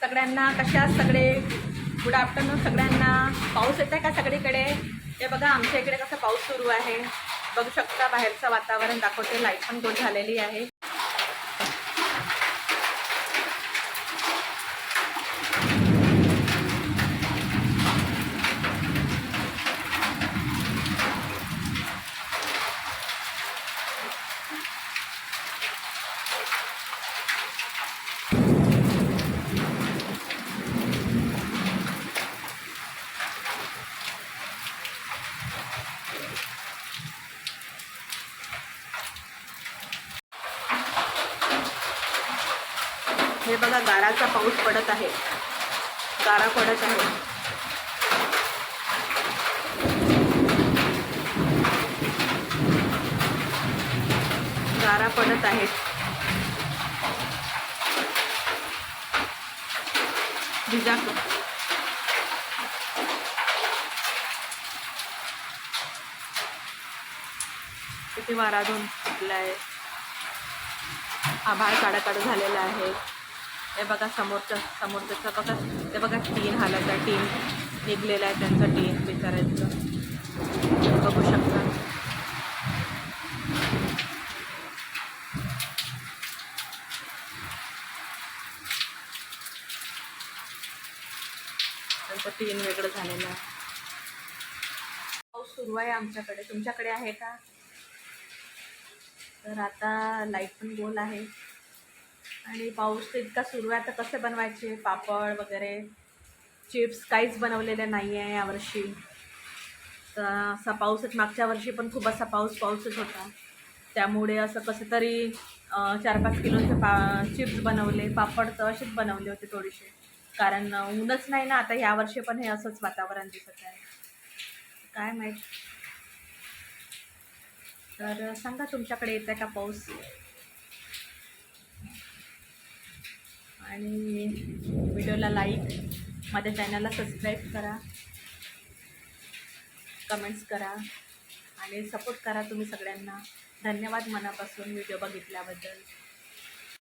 सगळ्यांना कशा सगळे? गुड आफ्टरनून सगळ्यांना. पाऊस येत आहे का सगळीकडे? हे बघा आमच्या इकडे कसं पाऊस सुरू आहे. बघू शकता बाहेरचं वातावरण दाखवते. लाइट पण गोल झालेली आहे. हे बघा गाराचा पाऊस पडत आहे. गारा पडत आहे. गारा पडत आहेत भिजा किती वारा धुवून फुटला आहे आभाळ काढा काढू झालेला आहे. हे बघा समोरचं समोरचं बघा. ते बघा टीन हालायचा टीन. निघलेला आहे त्यांचं टीन विचारायचं बघू शकता. त्यांचं टीन वेगळं झालेलं आहे. पाऊस सुरू आहे आमच्याकडे. तुमच्याकडे आहे का? तर आता लाइट पण गोल आहे. आणि पाऊस तर इतका सुरू आहे आता कसे बनवायचे? पापड वगैरे चिप्स काहीच बनवलेले नाही आहे यावर्षी. तर असा पाऊसच मागच्या वर्षी पण खूप असा पाऊस पाऊसच होता. त्यामुळे असं कसं तरी चार पाच किलोचे पा चिप्स बनवले पापड तर असेच बनवले होते थोडेसे. कारण ऊनच नाही ना आता यावर्षी पण हे असंच वातावरण दिसत आहे. काय माहीत? तर सांगा तुमच्याकडे येत आहे का पाऊस? आणि व्हिडिओला लाईक माझ्या चॅनलला सबस्क्राईब करा. कमेंट्स करा. आणि सपोर्ट करा तुम्ही सगळ्यांना. धन्यवाद मनापासून व्हिडिओ बघितल्याबद्दल.